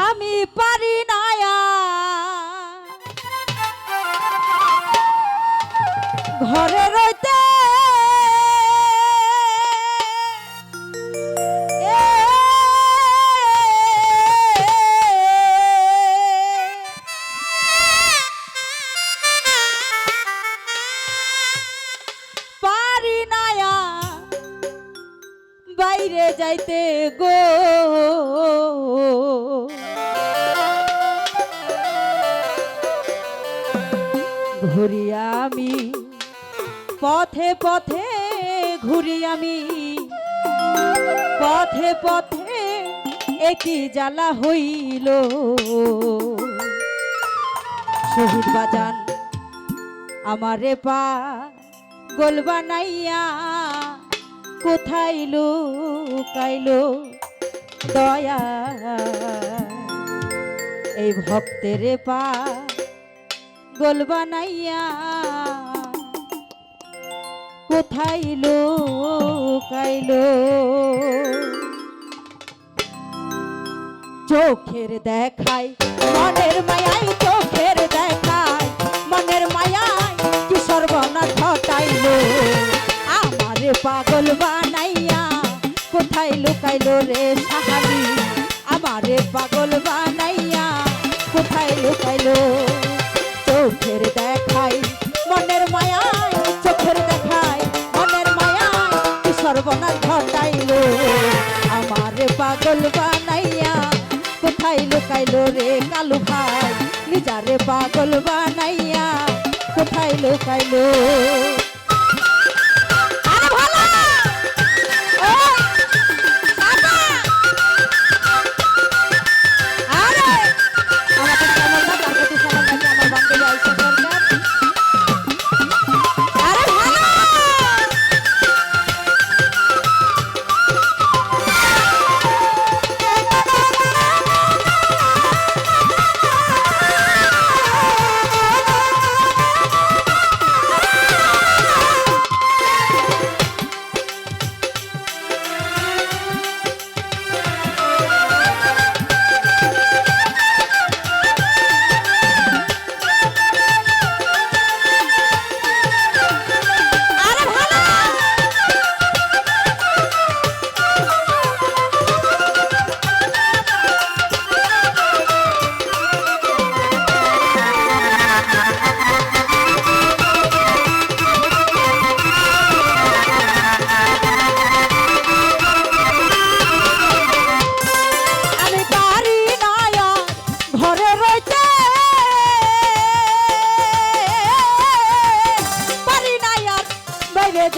আমি পারি ঘুরি আমি, পথে পথে ঘুরি আমি। পথে পথে একই জ্বালা হইল। শহীদ বাজান, আমারে পা গোল বানাইয়া কোথায় লুকাইলো? দয়া, এই ভক্তের পা গোল বানাইয়া, কোথায় লুকাইলো চোখের মনের মায়াই চোখের দেখায়, মনের মায়াই কি সর্বনা ঘটাইলো আমারে পাগল বানাইয়া, কোথায় লুকাইলো রে সাহালি আমারে পাগল বানাইয়া কালু ভাই নিজারে পাগল বানাইয়া কোথায় লুকাইলো?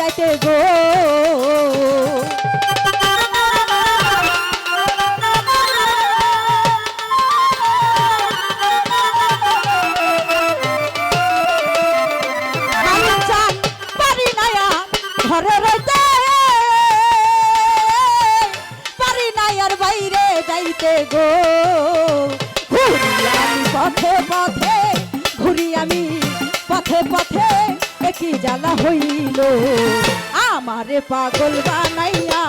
যাইতে গো। ঘরে রইতে। পারি না আর বাইরে যাইতে গো। ঘুরি আমি পথে পথে, ঘুরি আমি পথে পথে। একই জ্বালা হইল। আমারে পাগল বানাইয়া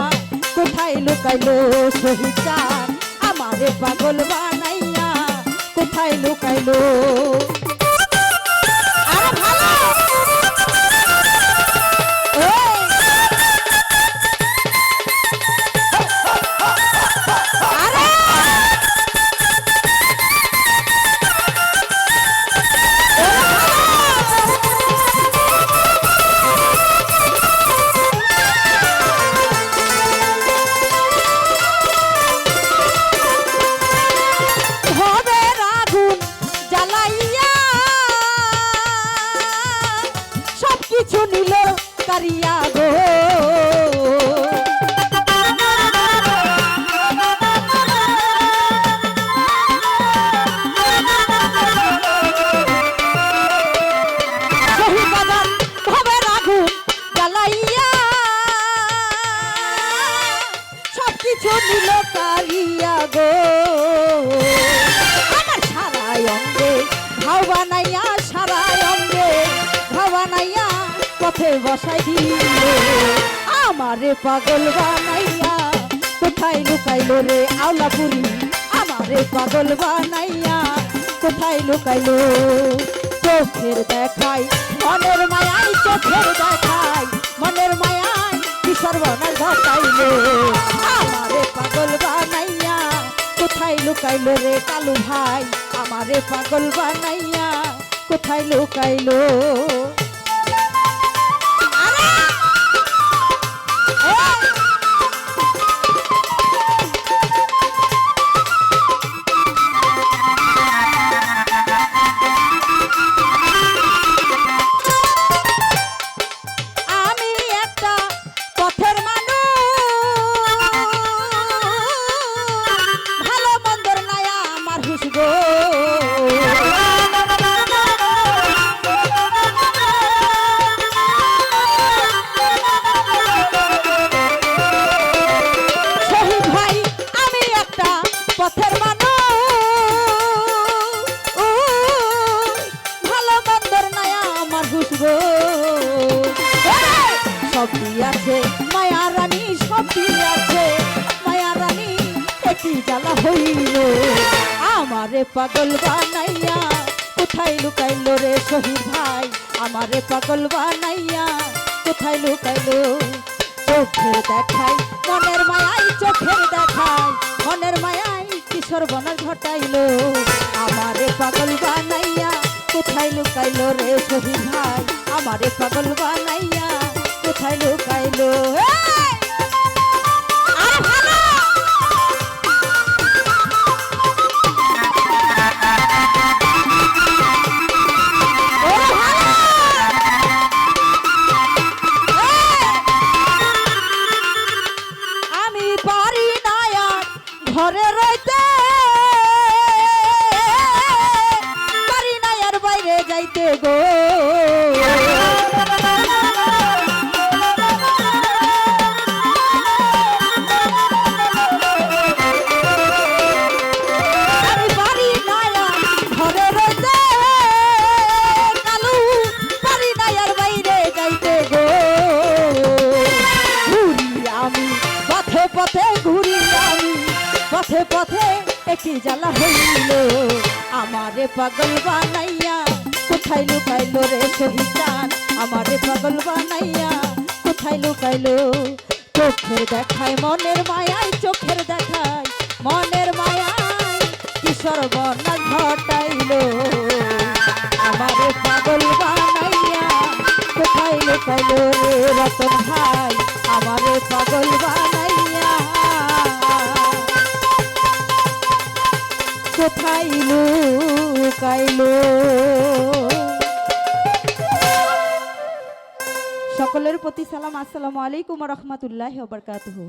কোথায় লুকাইলো শহীদার আমারে পাগল বানাইয়া কোথায় লুকাইলো? কিছু নিল কারিয়া গো। আমার সারাই অঙ্গে ঘাও বানাইয়া সারাই অঙ্গে ঘাও বানাইয়া পথে বসাই দিল, আমারে পাগল বানাইয়া, কোথায় লুকাইলো রে আওলা পুরি আমার আমারে পাগল বানাইয়া, কোথায় লুকাইলো? চোখের দেখাই, মনের মায়াই চোখের দেখাই, মনের মায়াই কি সর্বনাশ ঘটাইলো? আমারে পাগল বানাইয়া, কোথায় লুকাইলো রে কালু ভাই? আমারে পাগল বানাইয়া, কোথায় লুকাইলো? সবই আছে, মায়া রানী সবই আছে, মায়া রানী একটি জ্বালা হইল। আমারে পাগল বানাইয়া, কোথায় লুকাইলো রে শহীদ ভাই? আমারে পাগল বানাইয়া, কোথায় লুকাইলো? চোখের দেখাই মনের মায়াই চোখের দেখাই মনের মায়াই কিশোর বনার ঘটাইলো। আমারে পাগল বানাইয়া, কোথায় লুকাইলো রে শহীদ ভাই? আমারে পাগল বানাইয়া কোথায় লুকাইলো? আমি। পথে পথে ঘুরি আমি। পথে পথে একটি জ্বালা হইল। আমারে পাগল বানাইয়া কোথায় লুকাইলো রে শহীদান আমারে পাগল বানাইয়া কোথায় লুকাইলো? চোখের দেখায়, মনের মায়ায়, চোখের দেখায়, মনের মায়ায় কিশোর বনা ঘটাইলো লুকাইলো রে রতন ভাই আমারে পাগল বানাইয়া। কোথায় লুকাইলো সকলের প্রতি সালাম, আসসালামু আলাইকুম রহমতুল্লাহ বরকাতুহু।